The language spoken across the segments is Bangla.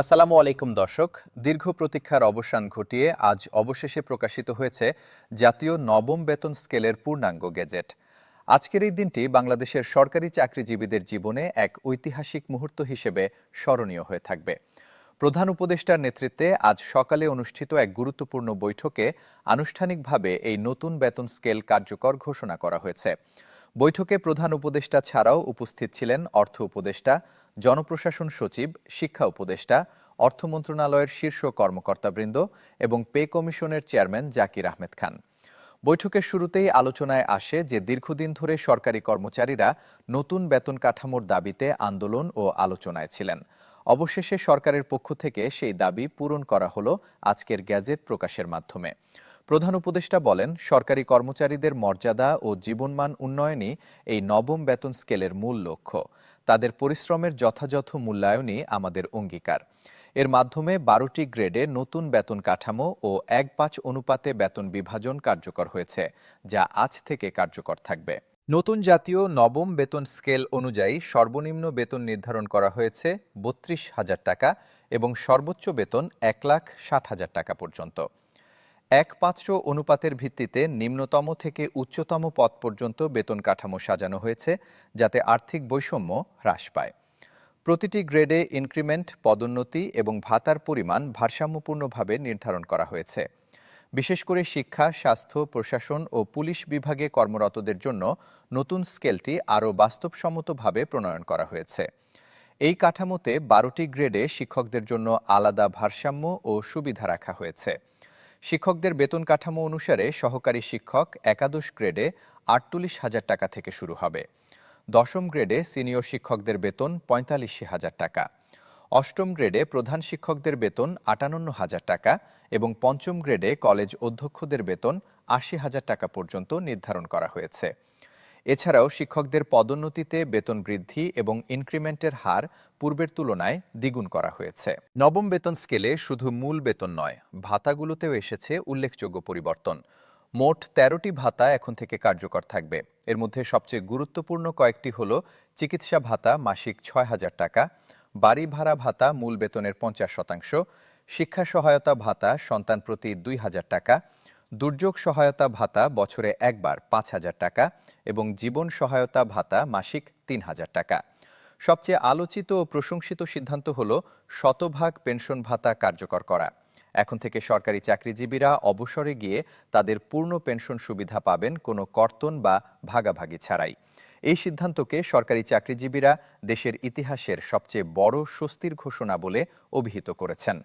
আসসালামু আলাইকুম দর্শক। দীর্ঘ প্রতীক্ষার অবসান ঘটিয়ে আজ অবশেষে প্রকাশিত হয়েছে জাতীয় নবম বেতন স্কেলের পূর্ণাঙ্গ গেজেট। আজকের এই দিনটি বাংলাদেশের সরকারি চাকরিজীবীদের জীবনে এক ঐতিহাসিক মুহূর্ত হিসেবে স্মরণীয় হয়ে থাকবে। প্রধান উপদেষ্টার নেতৃত্বে আজ সকালে অনুষ্ঠিত এক গুরুত্বপূর্ণ বৈঠকে আনুষ্ঠানিকভাবে এই নতুন বেতন স্কেল কার্যকর ঘোষণা করা হয়েছে। বৈঠকে প্রধান উপদেষ্টা ছাড়াও উপস্থিত ছিলেন অর্থ উপদেষ্টা, জনপ্রশাসন সচিব, শিক্ষা উপদেষ্টা, অর্থ মন্ত্রণালয়ের শীর্ষ কর্মকর্তাবৃন্দ এবং পে কমিশনের চেয়ারম্যান জাকির আহমেদ খান। বৈঠকের শুরুতেই আলোচনায় আসে যে দীর্ঘদিন ধরে সরকারি কর্মচারীরা নতুন বেতন কাঠামোর দাবিতে আন্দোলন ও আলোচনায় ছিলেন। অবশেষে সরকারের পক্ষ থেকে সেই দাবি পূরণ করা হলো আজকের গ্যাজেট প্রকাশের মাধ্যমে। প্রধান উপদেষ্টা বলেন, সরকারি কর্মচারীদের মর্যাদা ও জীবনমান উন্নয়নই এই নবম বেতন স্কেলের মূল লক্ষ্য। তাদের পরিশ্রমের যথাযথ মূল্যায়নই আমাদের অঙ্গীকার। এর মাধ্যমে বারোটি গ্রেডে নতুন বেতন কাঠামো ও এক পাঁচ অনুপাতে বেতন বিভাজন কার্যকর হয়েছে, যা আজ থেকে কার্যকর থাকবে। নতুন জাতীয় নবম বেতন স্কেল অনুযায়ী সর্বনিম্ন বেতন নির্ধারণ করা হয়েছে বত্রিশ হাজার টাকা এবং সর্বোচ্চ বেতন এক লাখ ষাট হাজার টাকা পর্যন্ত। এক পাত্র অনুপাতের ভিত্তিতে নিম্নতম থেকে উচ্চতম পদ পর্যন্ত বেতন কাঠামো সাজানো হয়েছে, যাতে আর্থিক বৈষম্য হ্রাস পায়। প্রতিটি গ্রেডে ইনক্রিমেন্ট, পদোন্নতি এবং ভাতার পরিমাণ ভারসাম্যপূর্ণভাবে নির্ধারণ করা হয়েছে। বিশেষ করে শিক্ষা, স্বাস্থ্য, প্রশাসন ও পুলিশ বিভাগে কর্মরতদের জন্য নতুন স্কেলটি আরও বাস্তবসম্মতভাবে প্রণয়ন করা হয়েছে। এই কাঠামোতে বারোটি গ্রেডে শিক্ষকদের জন্য আলাদা ভারসাম্য ও সুবিধা রাখা হয়েছে। শিক্ষকদের বেতন কাঠামো অনুসারে সহকারী শিক্ষক একাদশ গ্রেডে আটচল্লিশ হাজার টাকা থেকে শুরু হবে। দশম গ্রেডে সিনিয়র শিক্ষকদের বেতন পঁয়তাল্লিশ হাজার টাকা। অষ্টম গ্রেডে প্রধান শিক্ষকদের বেতন আটান্ন হাজার টাকা এবং পঞ্চম গ্রেডে কলেজ অধ্যক্ষদের বেতন আশি হাজার টাকা পর্যন্ত নির্ধারণ করা হয়েছে। এছাড়াও শিক্ষকদের পদোন্নতিতে বেতন বৃদ্ধি এবং ইনক্রিমেন্টের হার পূর্বের তুলনায় দ্বিগুণ করা হয়েছে। নবম বেতন স্কেলে শুধু মূল বেতন নয়, ভাতাগুলোতেও এসেছে উল্লেখযোগ্য পরিবর্তন। মোট তেরোটি ভাতা এখন থেকে কার্যকর থাকবে। এর মধ্যে সবচেয়ে গুরুত্বপূর্ণ কয়েকটি হল চিকিৎসা ভাতা মাসিক ছয় হাজার টাকা, বাড়ি ভাড়া ভাতা মূল বেতনের পঞ্চাশ শতাংশ, শিক্ষা সহায়তা ভাতা সন্তান প্রতি দুই হাজার টাকা দুর্যোগ সহায়তা ভাতা বছরে একবার পাঁচ হাজার টাকা এবং জীবন সহায়তা ভাতা মাসিক তিন হাজার টাকা। সবচেয়ে আলোচিত ও প্রশংসিত সিদ্ধান্ত হল শতভাগ পেনশন ভাতা কার্যকর করা। এখন থেকে সরকারি চাকরিজীবীরা অবসরে গিয়ে তাদের পূর্ণ পেনশন সুবিধা পাবেন কোনো কর্তন বা ভাগাভাগি ছাড়াই। এই সিদ্ধান্তকে সরকারি চাকরিজীবীরা দেশের ইতিহাসের সবচেয়ে বড় স্বস্তির ঘোষণা বলে অভিহিত করেছেন।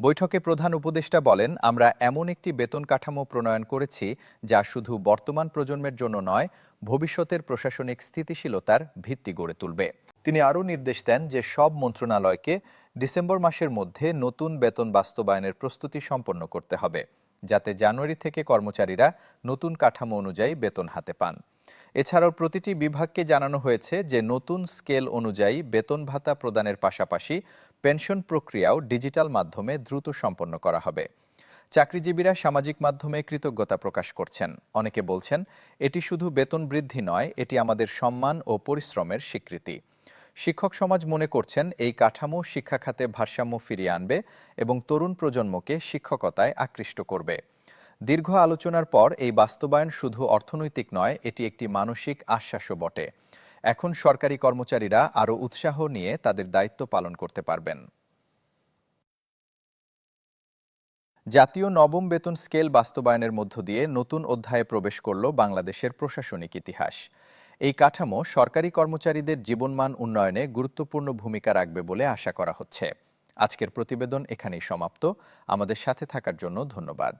বৈঠকে প্রধান উপদেষ্টা বলেন, আমরা এমন একটি বেতন কাঠামো প্রণয়ন করেছি যা শুধু বর্তমান প্রজন্মের জন্য নয়, ভবিষ্যতের প্রশাসনিক স্থিতিশীলতার ভিত্তি গড়ে তুলবে। তিনি আরও নির্দেশ দেন যে সব মন্ত্রণালয়কে ডিসেম্বর মাসের মধ্যে নতুন বেতন বাস্তবায়নের প্রস্তুতি সম্পন্ন করতে হবে। যাতে জানুয়ারি থেকে কর্মচারীরা নতুন কাঠামো অনুযায়ী বেতন হাতে পান। এছাড়াও প্রতিটি বিভাগকে জানানো হয়েছে যে নতুন স্কেল অনুযায়ী বেতন ভাতা প্রদানের পাশাপাশি পেনশন প্রক্রিয়াও ডিজিটাল মাধ্যমে দ্রুত সম্পন্ন করা হবে। চাকরিজীবীরা সামাজিক মাধ্যমে কৃতজ্ঞতা প্রকাশ করছেন। অনেকে বলছেন, এটি শুধু বেতন বৃদ্ধি নয়, এটি আমাদের সম্মান ও পরিশ্রমের স্বীকৃতি। শিক্ষক সমাজ মনে করছেন এই কাঠামো শিক্ষা খাতে ভারসাম্য ফিরিয়ে আনবে এবং তরুণ প্রজন্মকে শিক্ষকতায় আকৃষ্ট করবে। দীর্ঘ আলোচনার পর এই বাস্তবায়ন শুধু অর্থনৈতিক নয়, এটি একটি মানসিক আশ্বাসও বটে। এখন সরকারি কর্মচারীরা আরও উৎসাহ নিয়ে তাদের দায়িত্ব পালন করতে পারবেন। জাতীয় নবম বেতন স্কেল বাস্তবায়নের মধ্য দিয়ে নতুন অধ্যায়ে প্রবেশ করল বাংলাদেশের প্রশাসনিক ইতিহাস। এই কাঠামো সরকারি কর্মচারীদের জীবনমান উন্নয়নে গুরুত্বপূর্ণ ভূমিকা রাখবে বলে আশা করা হচ্ছে। আজকের প্রতিবেদন এখানেই সমাপ্ত। আমাদের সাথে থাকার জন্য ধন্যবাদ।